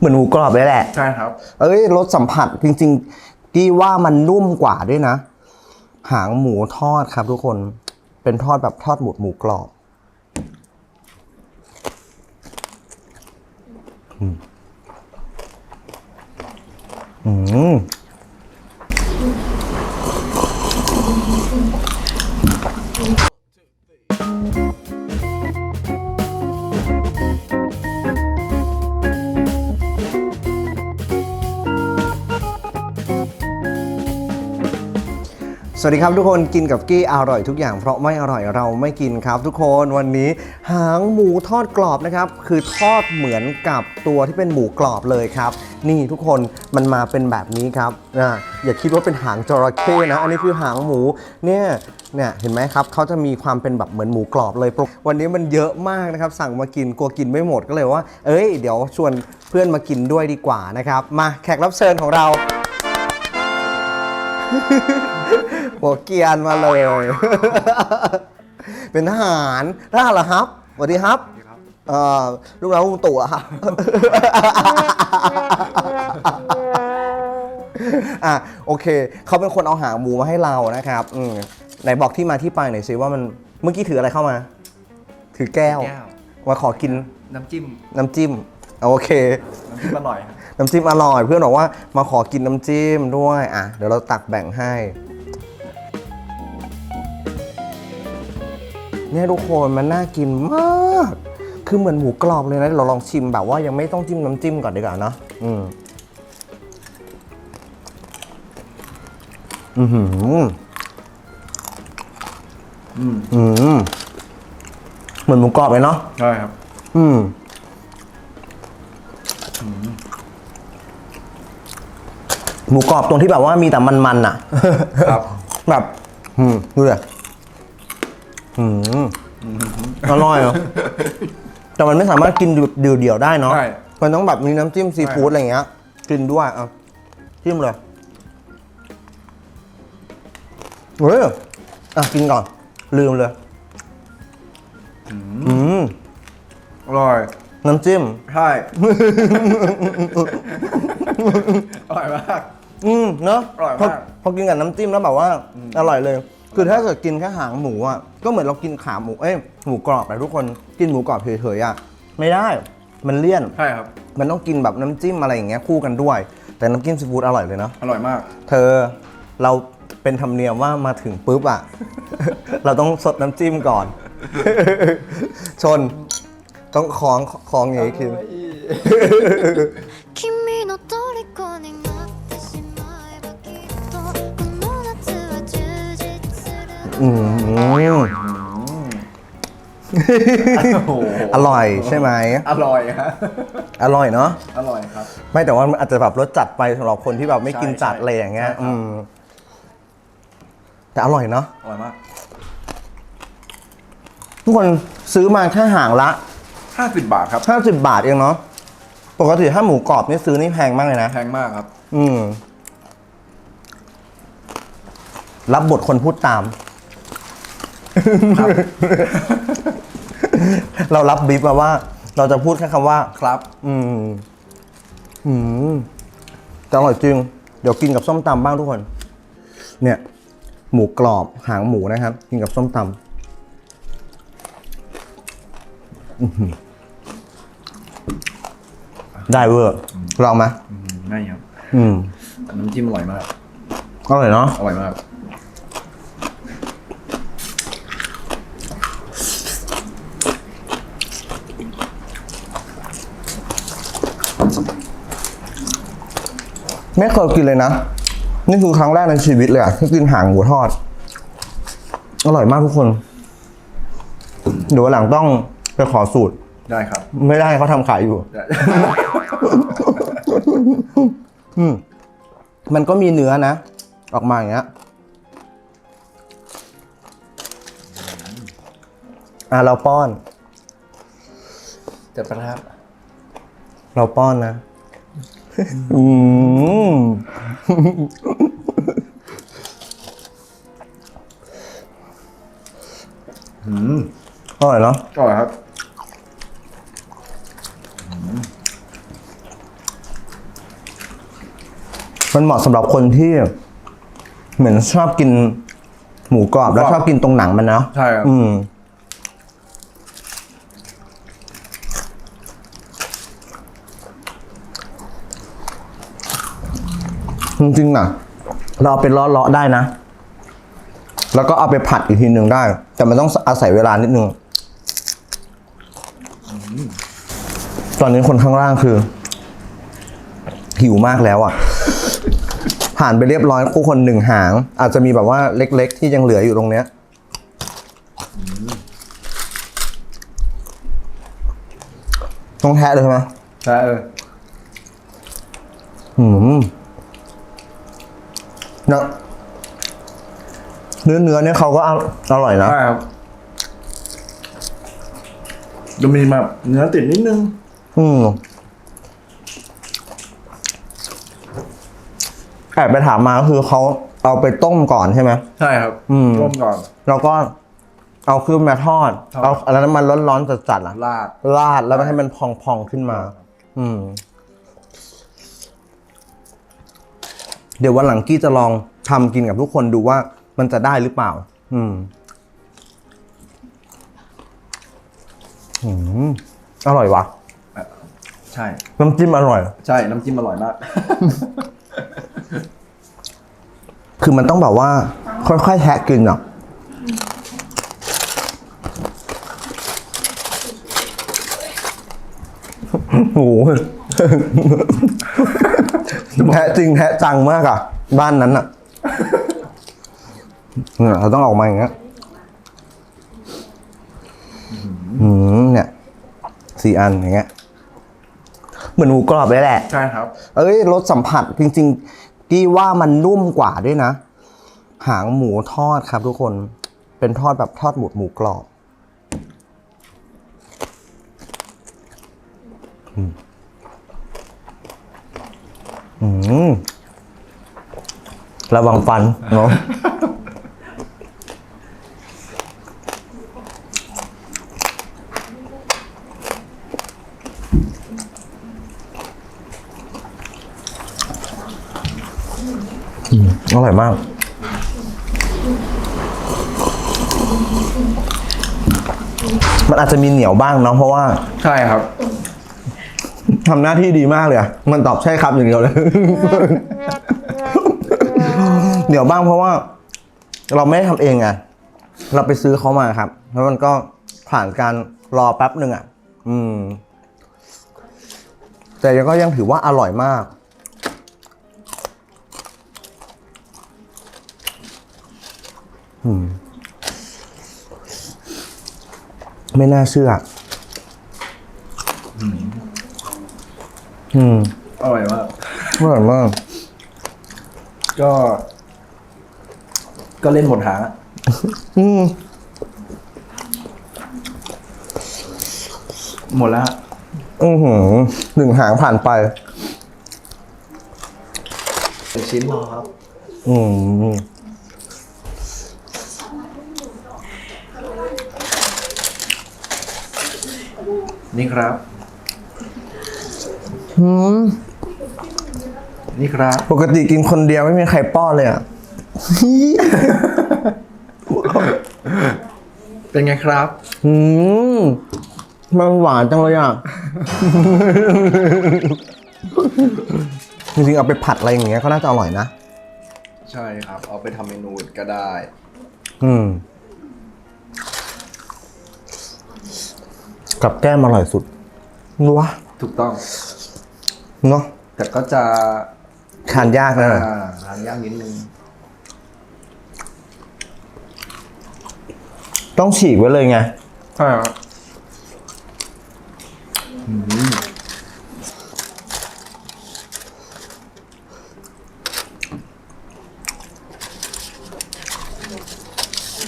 เหมือนหมูกรอบเลยแหละ ใช่ครับ เอ้ยรสสัมผัสจริงๆกี้ว่ามันนุ่มกว่าด้วยนะ หางหมูทอดครับทุกคนเป็นทอดแบบทอดหมูหมูกรอบอืมอืม สวัสดีครับทุกคนกินกับกี้อร่อยทุกอย่างเพราะไม่อร่อยเราไม่กินครับ ทุกคนวันนี้หางหมูทอดกรอบนะครับ คือทอดเหมือนกับตัวที่เป็นหมูกรอบเลยครับ นี่ทุกคนมันมาเป็นแบบนี้ครับนะอย่าคิดว่าเป็นหางจระเข้นะ อันนี้คือหางหมูเนี่ยเนี่ยเห็นไหมครับเขาจะมีความเป็นแบบเหมือนหมูกรอบเลย วันนี้มันเยอะมากนะครับ สั่งมากินกลัวกินไม่หมดก็เลยว่า เอ้ยเดี๋ยวชวนเพื่อนมากินด้วยดีกว่านะครับ มาแขกรับเชิญของเรา หัวเกรียนมาเลย เป็นทหารทหารเหรอครับสวัสดีครับเอ่อลูกน้องลุงตู่อะครับ อะโอเค เขาเป็นคนเอาหางหมูมาให้เรานะครับอืมไหนบอกที่มาที่ไปหน่อยสิว่ามันเมื่อกี้ถืออะไรเข้ามา ถือแก้วแก้ว มาขอกินน้ำจิ้มน้ำจิ้มโอเค น้ำจิ้มอร่อยครับน้ำจิ้มอร่อย เพื่อนบอกว่ามาขอกินน้ำจิ้มด้วยอะเดี๋ยวเราตักแบ่งให้ เนี่ยทุกคนมันน่ากินมาก คือเหมือนหมูกรอบเลยนะเราลองชิมแบบว่ายังไม่ต้องจิ้มน้ำจิ้มก่อนดีกว่าเนาะอืมอือหืออืมอืมเหมือนหมูกรอบเลยเนาะใช่ครับ อืมหมูกรอบตรงที่แบบว่ามีแต่มันๆอะ ครับ แบบ อืมดูเลย อืมอร่อยเหรอ แต่มันไม่สามารถกินเดี่ยวๆได้เนาะ ใช่มันต้องแบบมีน้ำจิ้มซีฟู้ดอะไรอย่างเงี้ย กินด้วยอะจิ้มเลย เฮ้ย อะกินก่อน ลืมเลย อืม อร่อย น้ำจิ้ม ใช่ อร่อยมาก อืมเนาะอร่อยมาก พพอกินกับน้ำจิ้มแล้วแบบว่า อร่อยเลย คือถ้าเกิดกินแค่หางหมูอะก็เหมือนเรากินขาหมูเอ้ยหมูกรอบไปทุกคนกินหมูกรอบเฉยๆอะไม่ได้มันเลี่ยน ใช่ครับ มันต้องกินแบบน้ำจิ้มอะไรอย่างเงี้ยคู่กันด้วย แต่น้ำจิ้มซีฟู้ดอร่อยเลยเนาะอร่อยมาก เธอเราเป็นธรรมเนียมว่ามาถึงปุ๊บอะ เราต้องสดน้ำจิ้มก่อน ชนต้องคล้องคล้องอย่างนี้คือ อืมโอ้โหอร่อยใช่ไหม อร่อยฮะอร่อยเนาะ อร่อยครับ ไม่แต่ว่ามันอาจจะแบบรสจัดไปสำหรับคนที่แบบไม่กินใช่จัดใช่อะไรอย่างเงี้ย ใช่ครับ อืม แต่อร่อยเนาะอร่อยมากทุกคนซื้อมาแค่ห่างละ 50 บาทครับ50 บาทเองเนาะ ปกติถ้าหมูกรอบนี่ซื้อนี่แพงมากเลยนะ แพงมากครับ อืม รับบทคนพูดตาม เรารับบีฟมาว่า เราจะพูดแค่คำว่า ครับ อืม อืมจะอร่อยจริง เดี๋ยวกินกับส้มตำบ้างทุกคน เนี่ย หมูกรอบหางหมูนะครับ กินกับส้มตำอื้อหือได้เวอร์ลองไหมอืมไม่ครับ อืมน้ำจิ้มอร่อยมาก อร่อยเนาะ อร่อยมาก ไม่เคยกินเลยนะ นี่คือครั้งแรกในชีวิตเลยอะที่กินหางหมูทอด อร่อยมากทุกคน เดี๋ยววันหลังต้องไปขอสูตร ได้ครับ ไม่ได้เขาทำขายอยู่ ได้อืมมันก็มีเนื้อนะ ออกมาอย่างเงี้ยอะเราป้อนจะประทับ เราป้อนนะ อืมอืมอร่อยเนาะอร่อยครับมันเหมาะสำหรับคนที่ เหมือนชอบกินหมูกรอบแล้วชอบกินตรงหนังมันเนาะใช่ครับ อืม จริงๆอะเราเอาไปเลาะๆได้นะ แล้วก็เอาไปผัดอีกทีหนึ่งได้ แต่มันต้องอาศัยเวลานิดนึงตอนนี้คนข้างล่างคือ หิวมากแล้วอะ ผ่านไปเรียบร้อยคู่คนหนึ่งหาง อาจจะมีแบบว่าเล็ก ๆ ที่ยังเหลืออยู่ตรงเนี้ยต้องแทะเลยใช่ไหมใช่เออ อืมเนื้อเนื้อเนื้อเนี่ยเขาก็ออร่อยนะใช่ครับจะมีแบบเนื้อติดนิดนึง อืมแอบไปถามมาก็คือเขาเอาไปต้มก่อนใช่ไหมใช่ครับ อืมต้มก่อน แล้วก็เอาขึ้นมาทอดทอดเอาอะไรน้ำมันร้อนๆจัดๆอะราดราดแล้วมันให้มันพองๆขึ้นมา อืม เดี๋ยววันหลังกี้จะลองทำกินกับทุกคนดูว่ามันจะได้หรือเปล่า อืมอืมอร่อยวะใช่ น้ำจิ้มอร่อย ใช่ น้ำจิ้มอร่อยมาก คือมันต้องแบบว่า ค่อยๆแทะกินอะ โอ้โห แทะจริงแทะจังมากอะ บ้านนั้นอะเนี่ยเราต้องออกมาอย่างเงี้ยอืมเนี่ยสี่อันอย่างเงี้ย เหมือนหมูกรอบเลยแหละ ใช่ครับ เอ้ยรสสัมผัสจริงๆกี้ว่ามันนุ่มกว่าด้วยนะ หางหมูทอดครับทุกคนเป็นทอดแบบทอดหมูหมูกรอบ อืม อืมระวังฟันเนาะอร่อยมาก มันอาจจะมีเหนียวบ้างเนาะเพราะว่า ใช่ครับ ทำหน้าที่ดีมากเลยอะมันตอบใช่ครับอย่างเดียวเลย เดี๋ยวบ้างเพราะว่า เราไม่ได้ทำเองไงเราไปซื้อเขามาครับ แล้วมันก็ผ่านการรอแป๊บหนึ่งอะ อืม แต่ยังก็ยังถือว่าอร่อยมาก อืม ไม่น่าเชื่อ อืม อร่อยมาก อร่อยมากก็ ก็เล่นหมดหางอะอืมหมดแล้วฮะอือหือหนึ่งหางผ่านไปเป็นชิ้นพอครับ อืมนี่ครับ อืมนี่ครับปกติกินคนเดียวไม่มีใครป้อนเลยอะ เป็นไงครับ อืมมันหวานจังเลยอะ จริงๆเอาไปผัดอะไรอย่างเงี้ยก็น่าจะอร่อยนะ ใช่ครับ เอาไปทำเมนูอื่นก็ได้ อืม กับแก้มอร่อยสุดนัว ถูกต้อง เนาะแต่ก็จะทานยากนะอ่าทานยากนิดนึงต้องฉีกไว้เลยไง ใช่ครับ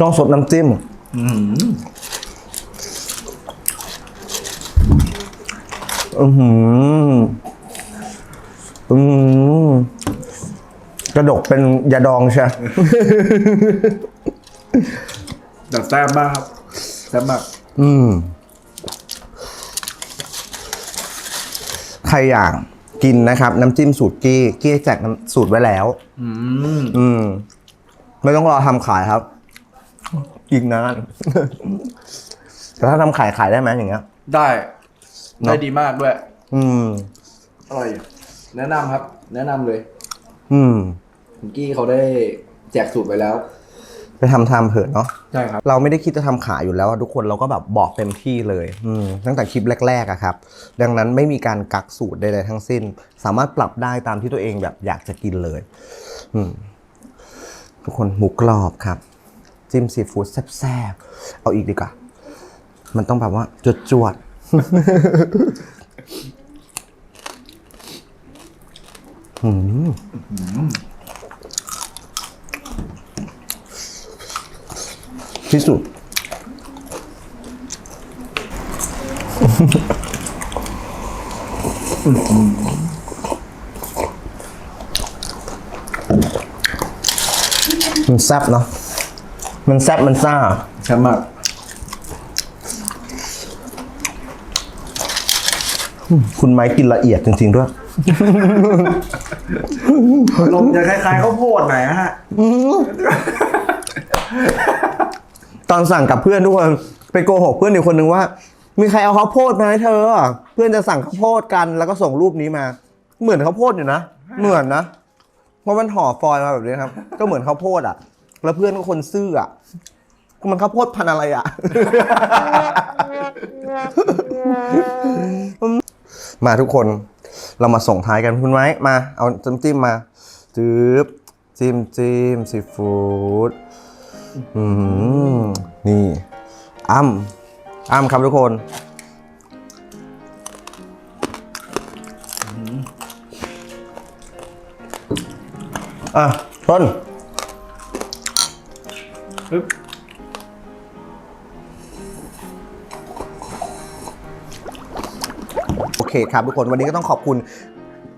ต้องสดน้ำจิ้มอืมอือหือ อืมกระดกเป็นยาดองใช่แต่แซ่บมากครับแซ่บมากอืม ใครอยากกินกินนะครับ น้ำจิ้มสูตรกี้กี้แจกน้ำสูตรไว้แล้ว อืมอืม ไม่ต้องรอทำขายครับ อีกนาน แต่ถ้าทำขายขายได้ไหมอย่างเงี้ย ได้เนอะได้ดีมากด้วย อืมอร่อย แนะนำครับ แนะนำเลยอืม คุณกี้เขาได้แจกสูตรไปแล้ว ไปทำทำเถอะเนาะ ใช่ครับ เราไม่ได้คิดจะทำขายอยู่แล้วอะทุกคนเราก็แบบบอกเต็มที่เลย อืมตั้งแต่คลิปแรกๆอะครับ ดังนั้นไม่มีการกักสูตรใดๆทั้งสิ้น สามารถปรับได้ตามที่ตัวเองแบบอยากจะกินเลย อืมทุกคนหมูกรอบครับ จิ้มซีฟู้ดแซ่บๆเอาอีกดีกว่า มันต้องแบบว่าจวดจวดๆ อืมที่สุด มันแซ่บเนาะ มันแซ่บมันซ่าแซ่บมากคุณไม้กินละเอียดจริงๆด้วย ลมจะคล้ายๆข้าวโพดหน่อยนะฮะ ตอนสั่งกับเพื่อนทุกคนไปโกหกเพื่อนอีกคนนึงว่า มีใครเอาข้าวโพดมาให้เธออะเพื่อนจะสั่งข้าวโพดกันแล้วก็ส่งรูปนี้มา เหมือนข้าวโพดอยู่นะเหมือนนะเพราะมันห่อฟอยล์มาแบบนี้ครับ ก็เหมือนข้าวโพดอะ แล้วเพื่อนก็คนซื่ออะมันข้าวโพดพันธุ์อะไรอะ มาทุกคน เรามาส่งท้ายกันคุณไว้มา เอาจิ้มจิ้มมาจืบจิ้มจิ้มซีฟู้ดอืมนี่อ้ำอ้ำครับทุกคนอะต้นปึ๊บ โอเคครับทุกคนวันนี้ก็ต้องขอบคุณ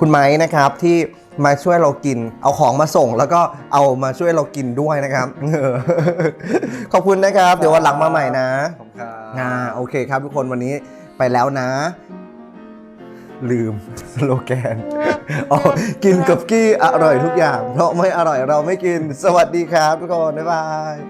คุณไม้นะครับที่มาช่วยเรากิน เอาของมาส่งแล้วก็เอามาช่วยเรากินด้วยนะครับ ขอบคุณนะครับ เดี๋ยววันหลังมาใหม่นะขอบคุณครับอ่าโอเคครับทุกคนวันนี้ไปแล้วนะ ลืมสโลแกนอ๋อกินกับกี้อร่อยทุกอย่าง เพราะไม่อร่อยเราไม่กิน สวัสดีครับทุกคน บ๊ายบาย